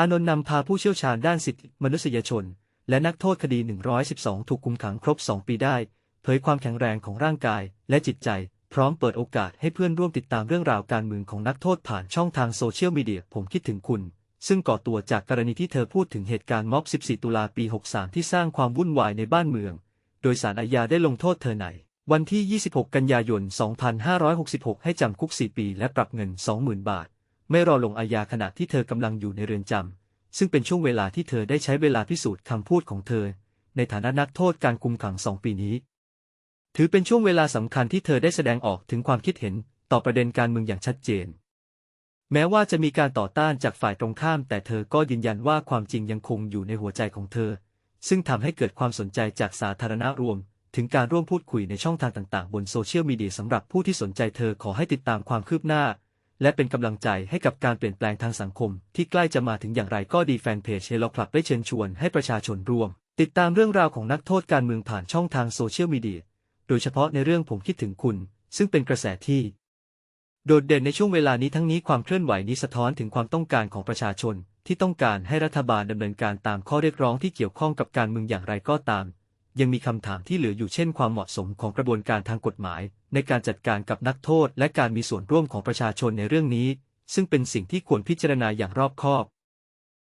อานนท์นำพาผู้เชี่ยวชาญด้านสิทธิมนุษยชน และนักโทษคดี 112 ถูกคุมขังครบ 2 ปีได้ เผยความแข็งแรงของร่างกายและจิตใจ พร้อมเปิดโอกาสให้เพื่อนร่วมติดตามเรื่องราวการเมืองของนักโทษผ่านช่องทางโซเชียลมีเดียผมคิดถึงคุณ ซึ่งก่อตัวจากกรณีที่เธอพูดถึงเหตุการณ์ม็อบ 14 ตุลาปี 63 ที่สร้างความวุ่นวายในบ้านเมือง โดยสารอาญาได้ลงโทษเธอในวันที่ 26 กันยายน 2566 ให้จำคุก 4 ปี และปรับเงิน 20,000 บาท ไม่รอลงอาญาขณะที่เธอกำลังอยู่ในเรือนจำซึ่งเป็นช่วงเวลาที่เธอได้ใช้เวลาพิสูจน์คำพูดของเธอ ในฐานะนักโทษการคุมขัง2ปีนี้ ถือเป็นช่วงเวลาสำคัญที่เธอได้แสดงออกถึงความคิดเห็นต่อประเด็นการเมืองอย่างชัดเจน แม้ว่าจะมีการต่อต้านจากฝ่ายตรงข้าม แต่เธอก็ยืนยันว่าความจริงยังคงอยู่ในหัวใจของเธอ ซึ่งทำให้เกิดความสนใจจากสาธารณรวมถึงการร่วมพูดคุยในช่องทางต่าง ๆ บนโซเชียลมีเดียสำหรับผู้ที่สนใจเธอขอให้ติดตามความคืบหน้า และเป็นกำลังใจให้กับการเปลี่ยนแปลงทางสังคม ที่ใกล้จะมาถึงอย่างไรก็ดีแฟนเพจเฮลคลับได้เชิญชวนให้ประชาชนร่วม ติดตามเรื่องราวของนักโทษการเมืองผ่านช่องทางโซเชียลมีเดีย โดยเฉพาะในเรื่องผมคิดถึงคุณ ซึ่งเป็นกระแสที่ โดดเด่นในช่วงเวลานี้ทั้งนี้ความเคลื่อนไหวนี้สะท้อนถึงความต้องการของประชาชน ที่ต้องการให้รัฐบาลดำเนินการตามข้อเรียกร้องที่เกี่ยวข้องกับการเมืองอย่างไรก็ตาม ยังมีคำถามที่เหลืออยู่เช่นความเหมาะสมของกระบวนการทางกฎหมาย ในการจัดการกับนักโทษ และการมีส่วนร่วมของประชาชนในเรื่องนี้ ซึ่งเป็นสิ่งที่ควรพิจารณาอย่างรอบคอบ